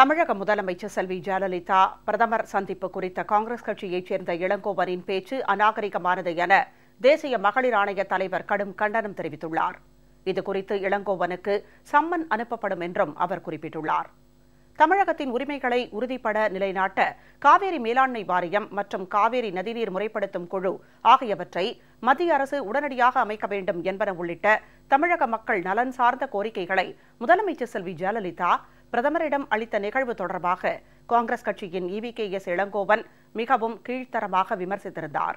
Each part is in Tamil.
தமிழக முதலமைச்சர் செல்வி ஜெயலலிதா பிரதமர் சந்திப்பு குறித்த காங்கிரஸ் கட்சியைச் சேர்ந்த இளங்கோவரின் பேச்சு அநாகரிகமானது என தேசிய மகளிர் ஆணைய தலைவர் கடும் கண்டனம் தெரிவித்துள்ளார். இதுகுறித்து இளங்கோவனுக்கு சம்மன் அனுப்பப்படும் என்றும் அவர் குறிப்பிட்டுள்ளார். தமிழகத்தின் உரிமைகளை உறுதிப்பட நிலைநாட்ட காவேரி மேலாண்மை வாரியம் மற்றும் காவேரி நதிநீர் முறைப்படுத்தும் குழு ஆகியவற்றை மத்திய அரசு உடனடியாக அமைக்க வேண்டும் என்பன உள்ளிட்ட தமிழக மக்கள் நலன் சார்ந்த கோரிக்கைகளை முதலமைச்சர் செல்வி ஜெயலலிதா பிரதமரிடம் அளித்த நிகழ்வு தொடர்பாக காங்கிரஸ் கட்சியின் இவி கே எஸ் இளங்கோவன் மிகவும் கீழ்த்தரமாக விமர்சித்திருந்தார்.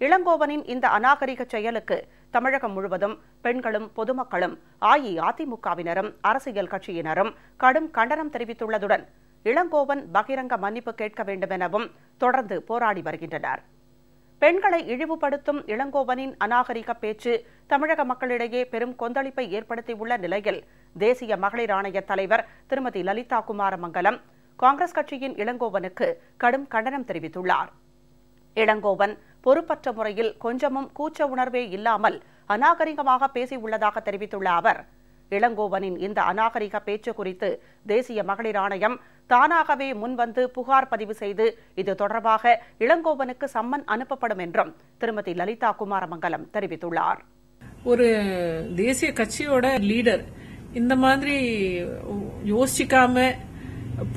இளங்கோவனின் இந்த அநாகரிக செயலுக்கு தமிழகம் முழுவதும் பெண்களும் பொதுமக்களும் அஇஅதிமுகவினரும் அரசியல் கட்சியினரும் கடும் கண்டனம் தெரிவித்துள்ளதுடன் இளங்கோவன் பகிரங்க மன்னிப்பு கேட்க வேண்டும் எனவும் தொடர்ந்து போராடி வருகின்றனர். பெண்களை இழிவுபடுத்தும் இளங்கோவனின் அநாகரிக பேச்சு தமிழக மக்களிடையே பெரும் கொந்தளிப்பை ஏற்படுத்தியுள்ள நிலையில் தேசிய மகளிர் ஆணைய தலைவர் திருமதி லலிதா குமாரமங்கலம் காங்கிரஸ் கட்சியின் இளங்கோவனுக்கு கடும் கண்டனம் தெரிவித்துள்ளார். இளங்கோவன் பொறுப்பற்ற முறையில் கொஞ்சமும் கூச்ச உணர்வே இல்லாமல் அநாகரிகமாக பேசியுள்ளதாக தெரிவித்துள்ள அவர் இளங்கோவனின் இந்த அநாகரிக பேச்சு குறித்து தேசிய மகளிர் ஆணையம் தானாகவே முன்வந்து புகார் பதிவு செய்து இது தொடர்பாக இளங்கோவனுக்கு சம்மன் அனுப்பப்படும் என்றும் திருமதி லலிதா குமாரமங்கலம் தெரிவித்துள்ளார். ஒரு தேசிய கட்சியோட லீடர் இந்த மாதிரி யோசிக்காம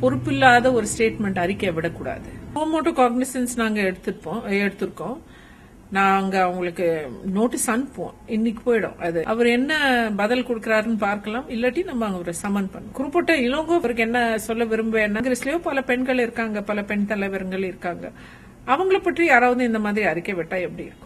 பொறுப்பில்லாத ஒரு ஸ்டேட்மெண்ட் அறிக்கை விடக்கூடாது. மோட்டோ காக்னிசன்ஸ் நாங்க எடுத்திருப்போம் எடுத்திருக்கோம். நாங்க அவங்களுக்கு நோட்டீஸ் அனுப்புவோம். இன்னைக்கு போயிடும் அது. அவர் என்ன பதில் கொடுக்கறாருன்னு பார்க்கலாம். இல்லாட்டி நம்ம அவரை சமன் பண்ணும் குறிப்பிட்ட இளங்கோ அவருக்கு என்ன சொல்ல விரும்ப காங்கிரஸ்லயோ பல பெண்கள் இருக்காங்க பல பெண் தலைவர்கள் இருக்காங்க. அவங்கள பற்றி யாராவது இந்த மாதிரி அறிக்கை விட்டா எப்படி இருக்கும்?